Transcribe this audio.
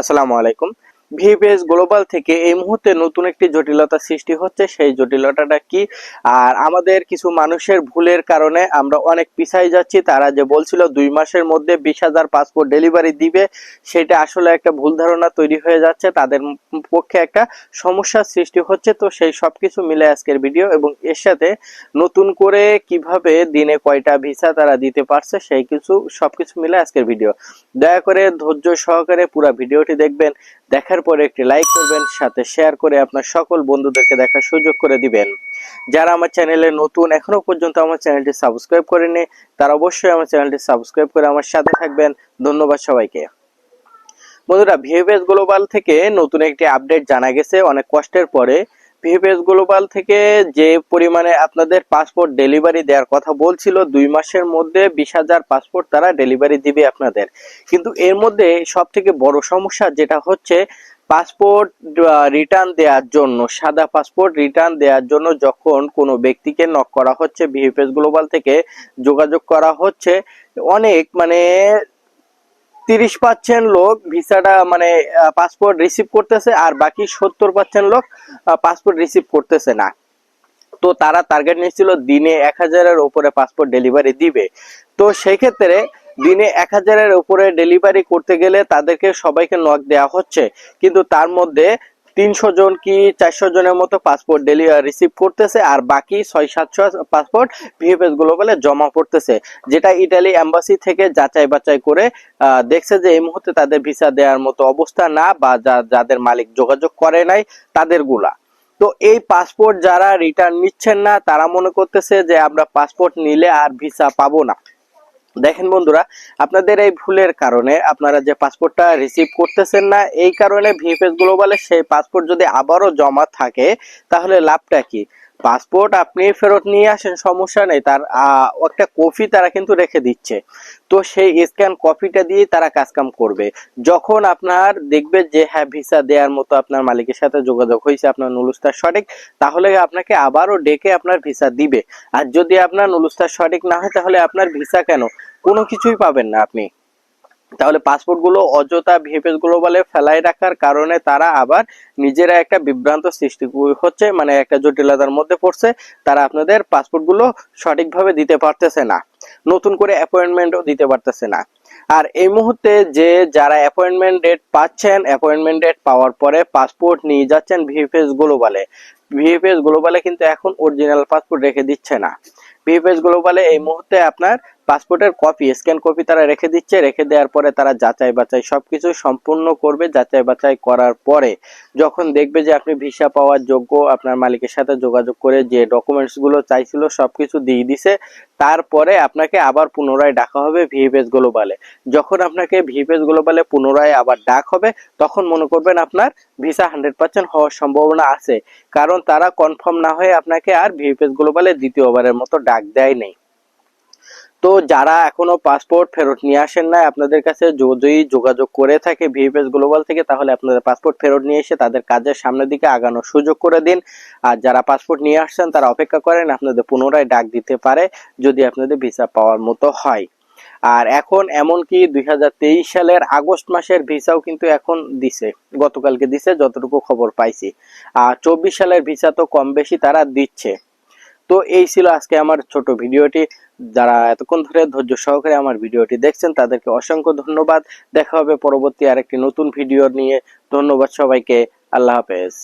আসসালামু আলাইকুম। VPS global থেকে এই মুহূর্তে নতুন একটি জটিলতা সৃষ্টি হচ্ছে, সেই জটিলতাটা কি? আর আমাদের কিছু মানুষের ভুলের কারণে আমরা অনেক পিছাই যাচ্ছি। তারা যে বলছিল দুই মাসের মধ্যে বিশ হাজার পাসপোর্ট ডেলিভারি দিবে, সেটা আসলে একটা ভুল ধারণা তৈরি হয়ে যাচ্ছে। তাদের পক্ষে একটা সমস্যার সৃষ্টি হচ্ছে। তো সেই সব কিছু মিলে আজকের ভিডিও এবং এর সাথে নতুন করে কীভাবে দিনে কয়টা ভিসা তারা দিতে পারছে, সেই কিছু, সবকিছু মিলে আজকের ভিডিও। দয়া করে ধৈর্য সহকারে পুরো ভিডিওটি দেখবেন। দেখার পরে একটি লাইক করবেন, সাথে শেয়ার করে আপনার সকল বন্ধুদেরকে দেখার সুযোগ করে দিবেন। যারা আমার চ্যানেলে নতুন, এখনও পর্যন্ত আমার চ্যানেলটি সাবস্ক্রাইব করেনি তারা অবশ্যই আমার চ্যানেলটি সাবস্ক্রাইব করে আমার সাথে থাকবেন। ধন্যবাদ সবাইকে। বন্ধুরা ভিএফএস গ্লোবাল থেকে নতুন একটি আপডেট জানা গেছে। অনেক কষ্টের পরে ভিএফএস গ্লোবাল থেকে যে পরিমাণে আপনাদের পাসপোর্ট ডেলিভারি দেওয়ার কথা বলছিল, দুই মাসের মধ্যে বিশ হাজার পাসপোর্ট তারা ডেলিভারি দিবে আপনাদের। কিন্তু এর মধ্যে সব থেকে বড় সমস্যা যেটা হচ্ছে পাসপোর্ট রিটার্ন দেওয়ার জন্য, সাদা পাসপোর্ট রিটার্ন দেওয়ার জন্য যখন কোনো ব্যক্তিকে নক করা হচ্ছে ভিএফএস গ্লোবাল থেকে যোগাযোগ করা হচ্ছে, অনেক মানে তিরিশ পার্সেন্ট লোক ভিসাটা মানে পাসপোর্ট রিসিভ করতেছে আর বাকি সত্তর পার্সেন্ট লোক পাসপোর্ট রিসিভ করতেছে না। তো তারা টার্গেট নিয়েছিল দিনে এক হাজারের ওপরে পাসপোর্ট ডেলিভারি দিবে। তো সেই ক্ষেত্রে দিনে এক হাজারের উপরে ডেলিভারি করতে গেলে তাদেরকে সবাইকে নক দেওয়া হচ্ছে। কিন্তু তার মধ্যে তিনশো জন কি চারশো জনের মতো পাসপোর্ট ডেলি রিসিভ করতেছে, আর বাকি ছয়, সাতশো পাসপোর্ট ভিএফএস গ্লোবালে জমা পড়তেছে, যেটা ইটালি এম্বাসি থেকে যাচাই বাছাই করে দেখছে যে এই মুহূর্তে তাদের ভিসা দেওয়ার মতো অবস্থা না, বা যাদের মালিক যোগাযোগ করে নাই তাদেরগুলা তো এই পাসপোর্ট যারা রিটার্ন নিচ্ছেন না, তারা মনে করতেছে যে আমরা পাসপোর্ট নিলে আর ভিসা পাবো না। দেখেন বন্ধুরা, আপনাদের এই ভুলের কারণে আপনারা যে পাসপোর্টটা রিসিভ করতেছেন না, এই কারণে ভিএফএস গ্লোবালে সেই পাসপোর্ট যদি আবারও জমা থাকে, তাহলে লাভটা কি? পাসপোর্ট আপনি ফেরত নিয়ে আসেন, সমস্যা নেই। তার একটা কপি তারা কিন্তু রেখে দিচ্ছে। তো সেই স্ক্যান কপিটা দিয়ে তারা কাজকাম করবে। যখন আপনার দেখবে যে হ্যাঁ ভিসা দেওয়ার মতো আপনার মালিকের সাথে যোগাযোগ হয়েছে, আপনার নুলুস্তার সঠিক, তাহলে আপনাকে আবারও ডেকে আপনার ভিসা দিবে। আর যদি আপনার নুলুস্তার সঠিক না হয়, তাহলে আপনার ভিসা কেন? কোনো কিছুই পাবেন না আপনি। তাহলে পাসপোর্টগুলো অযথা ভিএফএস গ্লোবালে ফেলাই রাখার কারণে তারা আবার নিজেরা একটা বিভ্রান্ত সৃষ্টি হচ্ছে মানে একটা জটিলতার মধ্যে পড়ছে। তারা আপনাদের পাসপোর্টগুলো সঠিকভাবে দিতে পারতেছে না। নতুন করে অ্যাপয়েন্টমেন্টও দিতে পারতেছে না। আর এই মুহূর্তে যে যারা অ্যাপয়েন্টমেন্ট ডেট পাচ্ছেন অ্যাপয়েন্টমেন্ট ডেট পাওয়ার পরে পাসপোর্ট নিয়ে যাচ্ছেন ভিএফএস গ্লোবালে। ভিএফএস গ্লোবালে কিন্তু এখন অরিজিনাল পাসপোর্ট রেখে দিচ্ছে না। ভিএফএস গ্লোবালে এই মুহূর্তে আপনার পাসপোর্টের কপি, স্ক্যান কপি তারা রেখে দিচ্ছে, রেখে দেওয়ার পরে তারা যাচাই বাছাই সবকিছু সম্পূর্ণ করবে, যাচাই বাছাই করার পরে যখন দেখবে যে আপনি ভিসা পাওয়ার যোগ্য, আপনার মালিকের সাথে যোগাযোগ করে যে ডকুমেন্টসগুলো চাইছিল সবকিছু দিয়ে দিছে, তারপরে আপনাকে আবার পুনরায় ডাকা হবে ভিএফএস গ্লোবালে। যখন আপনাকে ভিএফএস গ্লোবালে পুনরায় আবার ডাক হবে, তখন মনে করবেন আপনার ভিসা হান্ড্রেড পার্সেন্ট হওয়ার সম্ভাবনা আছে। কারণ তারা কনফার্ম না হয়ে আপনাকে আর ভিএফএস গ্লোবালে দ্বিতীয়বারের মতো ডাক দেয় নেই। তো যারা এখনও পাসপোর্ট ফেরত নিয়ে আসেন না আপনাদের কাছে যদি যোগাযোগ করে থাকে ভিএফএস গ্লোবাল থেকে, তাহলে আপনাদের পাসপোর্ট ফেরত নিয়ে এসে তাদের কাজের সামনের দিকে আগানোর সুযোগ করে দিন। আর যারা পাসপোর্ট নিয়ে আসছেন, তারা অপেক্ষা করেন, আপনাদের পুনরায় ডাক দিতে পারে, যদি আপনাদের ভিসা পাওয়ার মতো হয়। আর এখন এমনকি দুই হাজার তেইশ সালের আগস্ট মাসের ভিসাও কিন্তু এখন দিছে, গতকালকে দিছে, যতটুকু খবর পাইছি। আর চব্বিশ সালের ভিসা তো কম বেশি তারা দিচ্ছে। তো এই ছিল আজকে আমার ছোট ভিডিওটি। যারা এতক্ষণ ধরে ধৈর্য সহকারে আমার ভিডিওটি দেখছেন, তাদেরকে অসংখ্য ধন্যবাদ। দেখা হবে পরবর্তী আরেকটি নতুন ভিডিও নিয়ে। ধন্যবাদ সবাইকে। আল্লাহ হাফেজ।